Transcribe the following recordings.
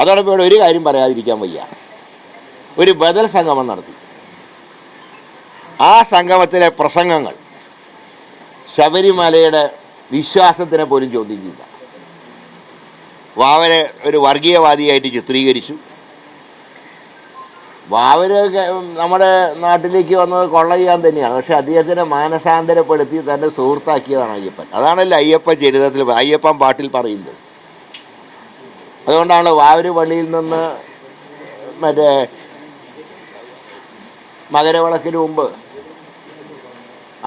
അതോടൊപ്പം ഇവിടെ ഒരു കാര്യം പറയാതിരിക്കാൻ വയ്യ. ഒരു ബദൽ സംഗമം നടത്തി. ആ സംഗമത്തിലെ പ്രസംഗങ്ങൾ ശബരിമലയുടെ വിശ്വാസത്തിനെ പോലും ചോദ്യം ചെയ്ത. വാവരെ ഒരു വർഗീയവാദിയായിട്ട് ചിത്രീകരിച്ചു. വാവര് നമ്മുടെ നാട്ടിലേക്ക് വന്നത് കൊള്ള ചെയ്യാൻ തന്നെയാണ്. പക്ഷെ അദ്ദേഹത്തിനെ മാനസാന്തരപ്പെടുത്തി തന്റെ സുഹൃത്താക്കിയതാണ് അയ്യപ്പൻ. അതാണല്ലോ അയ്യപ്പ ചരിത്രത്തിൽ അയ്യപ്പൻ പാട്ടിൽ പറയുന്നത്. അതുകൊണ്ടാണ് വാവര് പള്ളിയിൽ നിന്ന് മറ്റേ മകരവിളക്കിന് മുമ്പ്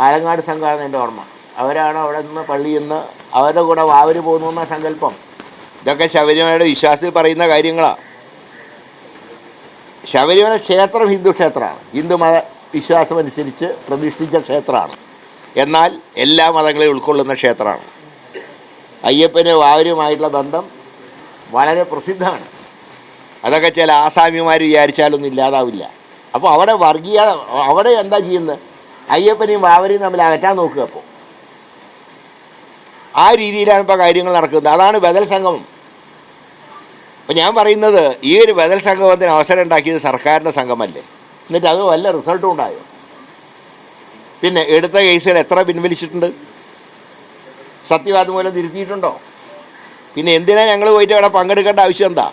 ആലങ്ങാട് സംഘമാണ് എന്റെ ഓർമ്മ. അവരാണ് അവിടെ നിന്ന് പള്ളിയിൽ നിന്ന് അവരുടെ കൂടെ വാവര് പോകുന്നു എന്ന സങ്കല്പം. ഇതൊക്കെ ശബരിമലയുടെ വിശ്വാസത്തിൽ പറയുന്ന കാര്യങ്ങളാണ് ശബരിമല ക്ഷേത്രം ഹിന്ദു ക്ഷേത്രമാണ്. ഹിന്ദു മത വിശ്വാസമനുസരിച്ച് പ്രതിഷ്ഠിച്ച ക്ഷേത്രമാണ്. എന്നാൽ എല്ലാ മതങ്ങളെയും ഉൾക്കൊള്ളുന്ന ക്ഷേത്രമാണ്. അയ്യപ്പന് വാവരുമായിട്ടുള്ള ബന്ധം വളരെ പ്രസിദ്ധമാണ്. അതൊക്കെ ചില ആസാമിമാർ വിചാരിച്ചാലൊന്നും ഇല്ലാതാവില്ല. അപ്പോൾ അവിടെ വർഗീയ അവിടെ എന്താ ചെയ്യുന്നത്? അയ്യപ്പനെയും വാവരെയും തമ്മിൽ അകറ്റാൻ നോക്കുക അപ്പോൾ ആ രീതിയിലാണ് ഇപ്പോൾ കാര്യങ്ങൾ നടക്കുന്നത്. അതാണ് ബദൽ സംഗമം. അപ്പം ഞാൻ പറയുന്നത് ഈ ഒരു ബദൽ സംഗമത്തിന് അവസരം ഉണ്ടാക്കിയത് സർക്കാരിന്റെ സംഘമല്ലേ എന്നിട്ട് അത് വല്ല റിസൾട്ടും ഉണ്ടായോ? പിന്നെ എടുത്ത കേസുകൾ എത്ര പിൻവലിച്ചിട്ടുണ്ട്? സത്യവാദമൂലം തിരുത്തിയിട്ടുണ്ടോ? പിന്നെ എന്തിനാ ഞങ്ങൾ പോയിട്ട് അവിടെ പങ്കെടുക്കേണ്ട ആവശ്യം എന്താ?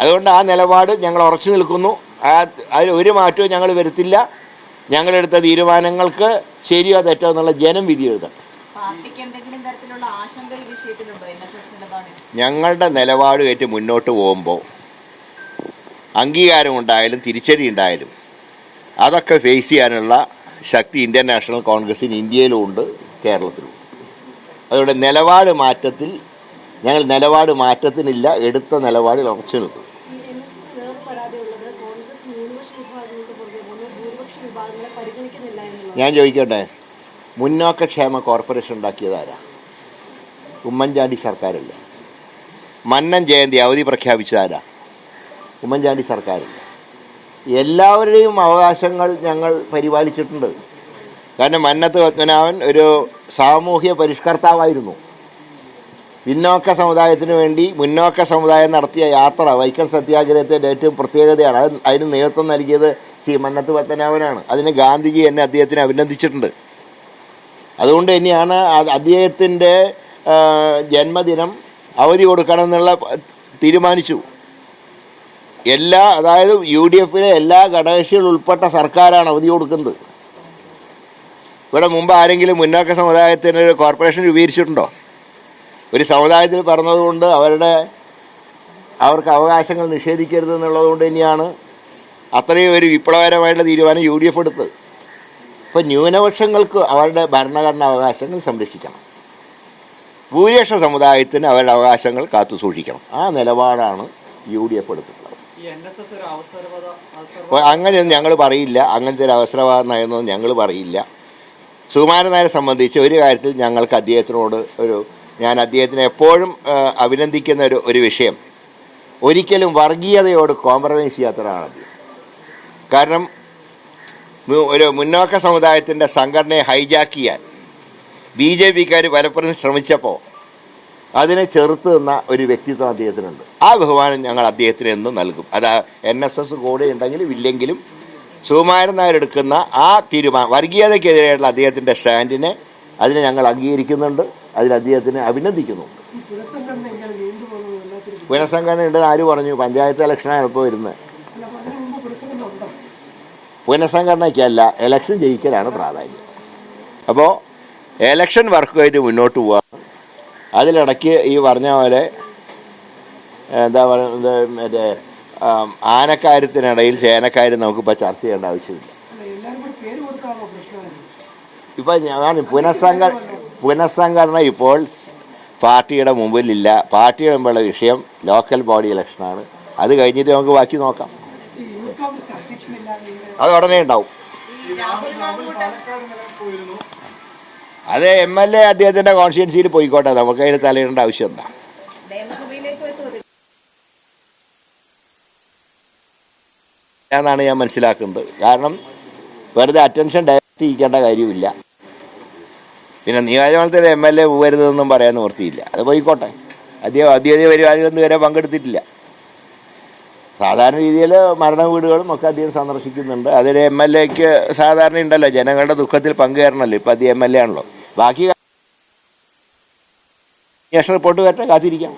അതുകൊണ്ട് ആ നിലപാട് ഞങ്ങൾ ഉറച്ചു നിൽക്കുന്നു. ആ അതിൽ ഒരു മാറ്റവും ഞങ്ങൾ വരുത്തില്ല. ഞങ്ങളെടുത്ത തീരുമാനങ്ങൾക്ക് ശരിയോ തെറ്റോ എന്നുള്ള ജനം വിധി എഴുതണം ഞങ്ങളുടെ നിലപാട് കയറ്റി മുന്നോട്ട് പോകുമ്പോൾ അംഗീകാരം ഉണ്ടായാലും തിരിച്ചടി ഉണ്ടായാലും അതൊക്കെ ഫേസ് ചെയ്യാനുള്ള ശക്തി ഇന്ത്യൻ നാഷണൽ കോൺഗ്രസിന് ഇന്ത്യയിലും ഉണ്ട് കേരളത്തിലും. അതുകൊണ്ട് നിലപാട് മാറ്റത്തിൽ ഞങ്ങൾ നിലപാട് മാറ്റത്തിനില്ല എടുത്ത നിലപാടിൽ ഉറച്ചു നിൽക്കും. ഞാൻ ചോദിക്കട്ടെ മുന്നോക്ക ക്ഷേമ കോർപ്പറേഷൻ ഉണ്ടാക്കിയതാരാ? ഉമ്മൻചാണ്ടി സർക്കാരല്ലേ. മന്നൻ ജയന്തി അവധി പ്രഖ്യാപിച്ചതാരാ? ഉമ്മൻചാണ്ടി സർക്കാരല്ലേ. എല്ലാവരുടെയും അവകാശങ്ങൾ ഞങ്ങൾ പരിപാലിച്ചിട്ടുണ്ട്. കാരണം മന്നത്ത് പത്മനാഭൻ ഒരു സാമൂഹ്യ പരിഷ്കർത്താവായിരുന്നു. പിന്നോക്ക സമുദായത്തിന് വേണ്ടി മുന്നോക്ക സമുദായം നടത്തിയ യാത്ര വൈക്കം സത്യാഗ്രഹത്തിന്റെ ഏറ്റവും പ്രത്യേകതയാണ്. അത് അതിന് നേതൃത്വം നൽകിയത് ശ്രീ മന്നത്ത് പത്മനാഭനാണ്. അതിന് ഗാന്ധിജി എന്നെ അദ്ദേഹത്തിനെ അഭിനന്ദിച്ചിട്ടുണ്ട്. അതുകൊണ്ട് തന്നെയാണ് അദ്ദേഹത്തിന്റെ ജന്മദിനം അവധി കൊടുക്കണമെന്നുള്ള തീരുമാനിച്ചു. എല്ലാ അതായത് യു ഡി എഫിലെ എല്ലാ ഘടകക്ഷികളും ഉൾപ്പെട്ട സർക്കാരാണ് അവധി കൊടുക്കുന്നത്. ഇവിടെ മുമ്പ് ആരെങ്കിലും മുന്നോക്ക സമുദായത്തിന് കോർപ്പറേഷൻ രൂപീകരിച്ചിട്ടുണ്ടോ? ഒരു സമുദായത്തിൽ പറഞ്ഞതുകൊണ്ട് അവരുടെ അവർക്ക് അവകാശങ്ങൾ നിഷേധിക്കരുത് എന്നുള്ളതുകൊണ്ട് തന്നെയാണ് അത്രയും ഒരു വിപ്ലവകരമായിട്ടുള്ള തീരുമാനം യു ഡി എഫ് എടുത്ത്. ഇപ്പോൾ ന്യൂനപക്ഷങ്ങൾക്ക് അവരുടെ ഭരണഘടനാ അവകാശങ്ങൾ സംരക്ഷിക്കണം. ഭൂരിപക്ഷ സമുദായത്തിന് അവരുടെ അവകാശങ്ങൾ കാത്തു സൂക്ഷിക്കണം. ആ നിലപാടാണ് യു ഡി എഫ് എടുത്തിട്ടുള്ളത്. അങ്ങനെയൊന്നും ഞങ്ങൾ പറയില്ല. അങ്ങനത്തെ ഒരു അവസരവാദം നയമൊന്നും ഞങ്ങൾ പറയില്ല. സുകുമാരൻ നായരെ സംബന്ധിച്ച് ഒരു കാര്യത്തിൽ ഞങ്ങൾക്ക് അദ്ദേഹത്തിനോട് ഒരു ഞാൻ അദ്ദേഹത്തിനെ എപ്പോഴും അഭിനന്ദിക്കുന്ന ഒരു ഒരു വിഷയം. ഒരിക്കലും വർഗീയതയോട് കോംപ്രമൈസ് ചെയ്യാത്ത അദ്ദേഹം. കാരണം ഒരു മുന്നോക്ക സമുദായത്തിന്റെ സംഘടനയെ ഹൈജാക്ക് ചെയ്യാൻ ബി ജെ പിക്കാർ പലപ്പോഴും ശ്രമിച്ചപ്പോൾ അതിനെ ചെറുത്ത് നിന്ന ഒരു വ്യക്തിത്വം അദ്ദേഹത്തിനുണ്ട്. ആ ബഹുമാനം ഞങ്ങൾ അദ്ദേഹത്തിന് എന്നും നൽകും. അത് എൻ എസ് എസ് കൂടെ ഉണ്ടെങ്കിലും ഇല്ലെങ്കിലും സുകുമാരൻ നായർ എടുക്കുന്ന ആ തീരുമാനം വർഗീയതയ്ക്കെതിരെയുള്ള അദ്ദേഹത്തിന്റെ സ്റ്റാൻഡിനെ അതിനെ ഞങ്ങൾ അംഗീകരിക്കുന്നുണ്ട്. അതിൽ അദ്ദേഹത്തിനെ അഭിനന്ദിക്കുന്നുണ്ട് ഈ പുനഃസംഘടന ഉണ്ടെന്ന് ആര് പറഞ്ഞു? പഞ്ചായത്ത് ഇലക്ഷനാണ് ഇപ്പോൾ വരുന്നത്. പുനഃസംഘടനയ്ക്കല്ല ഇലക്ഷൻ ജയിക്കലാണ് പ്രാധാന്യം. അപ്പോൾ ഇലക്ഷൻ വർക്കുമായിട്ട് മുന്നോട്ട് പോവുക അതിലിടയ്ക്ക് ഈ പറഞ്ഞ പോലെ എന്താ പറയുന്നത് മറ്റേ ആനക്കാര്യത്തിനിടയിൽ ചേനക്കാര്യം നമുക്കിപ്പോൾ ചർച്ച ചെയ്യേണ്ട ആവശ്യമില്ല. ഇപ്പം ഞാൻ പുനഃസംഘ പുനഃസംഘടന ഇപ്പോൾ പാർട്ടിയുടെ മുമ്പിലില്ല. പാർട്ടിയുടെ മുമ്പുള്ള വിഷയം ലോക്കൽ ബോഡി ഇലക്ഷനാണ്. അത് കഴിഞ്ഞിട്ട് നമുക്ക് ബാക്കി നോക്കാം. അത് ഉടനെ ഉണ്ടാവും. അത് എം എൽ എ അദ്ദേഹത്തിന്റെ കോൺസ്റ്റിറ്റ്യൻസിയിൽ പോയിക്കോട്ടെ. നമുക്ക് അതിൽ തലയിടേണ്ട ആവശ്യം എന്താ? എന്നാണ് ഞാൻ മനസ്സിലാക്കുന്നത്. കാരണം വെറുതെ അറ്റൻഷൻ ഡയറക്റ്റ് ചെയ്യിക്കേണ്ട കാര്യമില്ല. പിന്നെ നിയോജകമണ്ഡലത്തിൽ എം എൽ എ പോകരുതെന്നും പറയാൻ നിവൃത്തിയില്ല. അത് പോയിക്കോട്ടെ. അധികം ഔദ്യോഗിക പരിപാടികളൊന്നും വരെ പങ്കെടുത്തിട്ടില്ല. സാധാരണ രീതിയിൽ മരണ വീടുകളും ഒക്കെ അധികം സന്ദർശിക്കുന്നുണ്ട്. അതിൽ എം എൽ എക്ക് സാധാരണ ഉണ്ടല്ലോ ജനങ്ങളുടെ ദുഃഖത്തിൽ പങ്കുചേരണമല്ലോ ഇപ്പം അധികം എം എൽ എ ആണല്ലോ. ബാക്കി അന്വേഷണ റിപ്പോർട്ട് വരട്ടെ കാത്തിരിക്കാം.